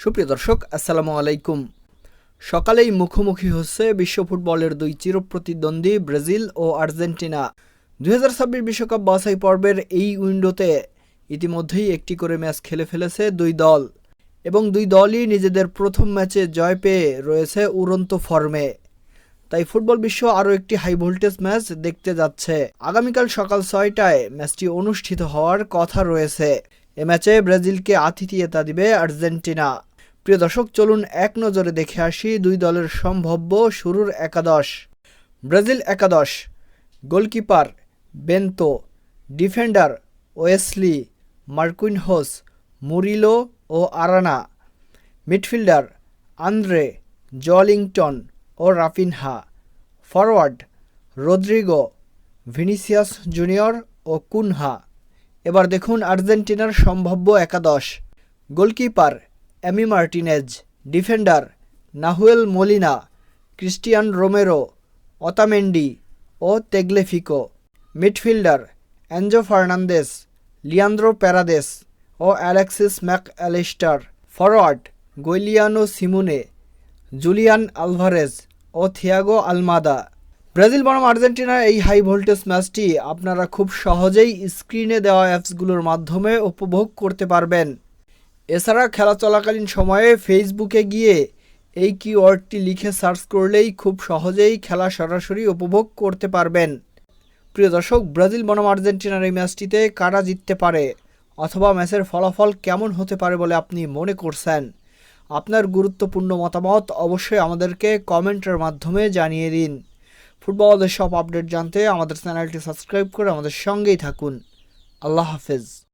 সুপ্রিয় দর্শক, আসসালামু আলাইকুম। সকালেই মুখোমুখি হচ্ছে বিশ্ব ফুটবলের দুই চিরপ্রতিদ্বন্দ্বী ব্রাজিল ও আর্জেন্টিনা। দুই বিশ্বকাপ বাছাই পর্বের এই উইন্ডোতে ইতিমধ্যেই একটি করে ম্যাচ খেলে ফেলেছে দুই দল এবং দুই দলই নিজেদের প্রথম ম্যাচে জয় পেয়ে রয়েছে উড়ন্ত ফর্মে। তাই ফুটবল বিশ্ব আরও একটি হাই ভোল্টেজ ম্যাচ দেখতে যাচ্ছে। আগামীকাল সকাল ছয়টায় ম্যাচটি অনুষ্ঠিত হওয়ার কথা রয়েছে। এ ম্যাচে ব্রাজিলকে আতিথিয়তা দিবে আর্জেন্টিনা। প্রিয় দর্শক, চলুন এক নজরে দেখে আসি দুই দলের সম্ভাব্য শুরুর একাদশ। ব্রাজিল একাদশ, goalkeeper Bento, defender Wesley, Marquinhos, Murillo ও আরানা, মিডফিল্ডার আন্দ্রে জলিংটন ও Raphinha, forward Rodrygo, Vinicius Junior ও কুনহা। এবার দেখুন আর্জেন্টিনার সম্ভাব্য একাদশ, goalkeeper Emi Martinez defender Nahuel Molina Cristian Romero Otamendi ও Tagliafico midfielder Enzo Fernandez Leandro Paredes ও Alexis Mac Allister forward Giuliano Simeone Julian Alvarez ও Thiago Almada Brazil বনাম আর্জেন্টিনার এই high voltage ম্যাচটি আপনারা খুব সহজেই স্ক্রিনে দেওয়া অ্যাপসগুলোর মাধ্যমে উপভোগ করতে পারবেন। এছাড়া খেলা চলাকালীন সময়ে ফেসবুকে গিয়ে এই কিওয়ার্ডটি লিখে সার্চ করলেই খুব সহজেই খেলা সরাসরি উপভোগ করতে পারবেন। প্রিয় দর্শক, ব্রাজিল বনাম আর্জেন্টিনার এই ম্যাচটিতে কারা জিততে পারে? অথবা ম্যাচের ফলাফল কেমন হতে পারে বলে আপনি মনে করছেন? আপনার গুরুত্বপূর্ণ মতামত অবশ্যই আমাদেরকে কমেন্টের মাধ্যমে জানিয়ে দিন। ফুটবলের সব আপডেট জানতে আমাদের চ্যানেলটি সাবস্ক্রাইব করে আমাদের সঙ্গেই থাকুন। আল্লাহ হাফেজ।